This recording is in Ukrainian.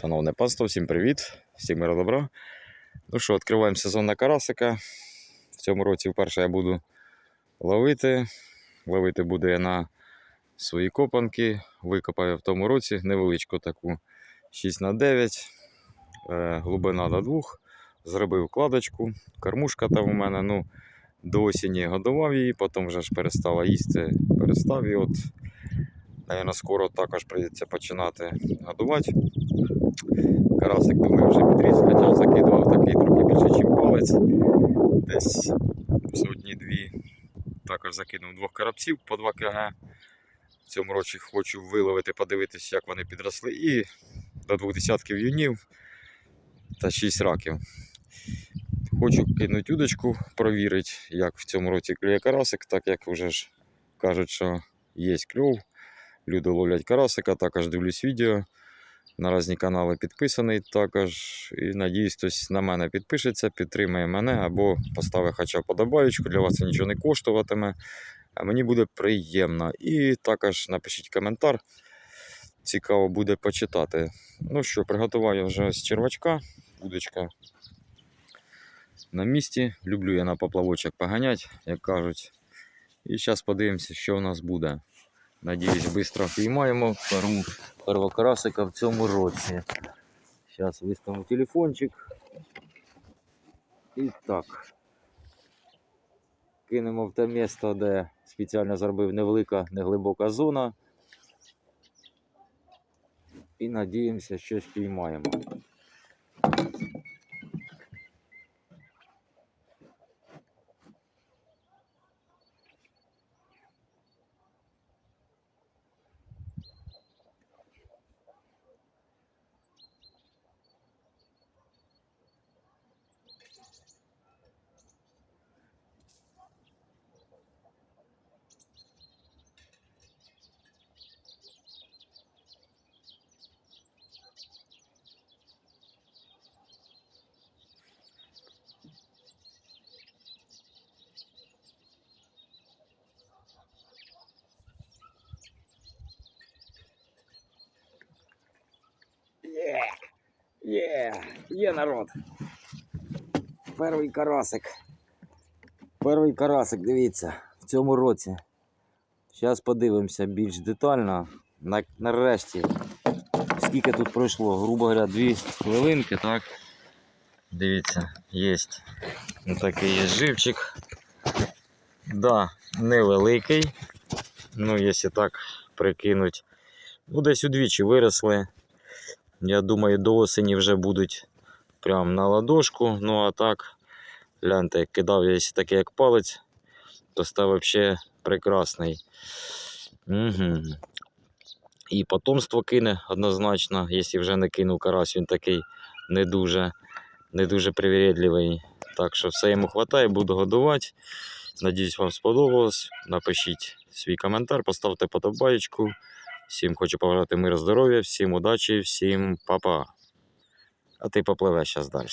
Шановне панство, всім привіт, всім мира добра. Ну що, відкриваємо сезон на карасика. В цьому році вперше я буду ловити. Ловити буду я на свої копанки. Викопаю в тому році невеличку таку 6х9, е, глибина до 2. Зробив кладочку, кормушка там у мене. ну, До осені годував її, потім вже ж перестала їсти, перестав і от, Наверно, скоро також прийдеться починати годувати. Карасик, думаю, вже підріс, хоча закидував такий трохи більше, ніж палець. Десь сотні-дві. Також закинув двох карапців по 2 кг. В цьому році хочу виловити, подивитися, як вони підросли. І до двох десятків юнів та 6 раків. Хочу кинути удочку, провірити, як в цьому році клює карасик, так як вже ж кажуть, що є кльов. Люди ловлять карасика, також дивлюсь відео. На різні канали підписаний також. І надіюсь, хтось на мене підпишеться, підтримає мене або поставить хоча подобаючку. Для вас це нічого не коштуватиме. А мені буде приємно. І також напишіть коментар. Цікаво буде почитати. Ну що, приготував я вже з червачка. Удочка на місці. Люблю я на поплавочок поганять, як кажуть. І зараз подивимося, що у нас буде. Надіюсь, швидко піймаємо перву первокарасика в цьому році. Зараз виставимо телефончик. І так. Кинемо в те місце, де спеціально зробив невелика, неглибока зона. І надіємося, щось піймаємо. Є, є, є народ. Перший карасик. Перший карасик, дивіться, в цьому році. Зараз подивимося більш детально. Нарешті, скільки тут пройшло, грубо говоря, дві хвилинки, так? Дивіться, є такий є живчик. Да, невеликий. Ну, якщо так прикинуть. Ну, десь удвічі виросли. Я думаю, до осені вже будуть прям на ладошку. Ну а так, гляньте, кидав я такий як палець, то став взагалі прекрасний. Угу. І потомство кине однозначно, якщо вже не кинув карась, він такий не дуже, не дуже привірідливий. Так що все йому вистачає, буду годувати. Надіюсь, вам сподобалось. Напишіть свій коментар, поставте подобаєчку. Всім хочу побажати миру, здоров'я, всім удачі, всім па-па. А ти попливеш зараз далі.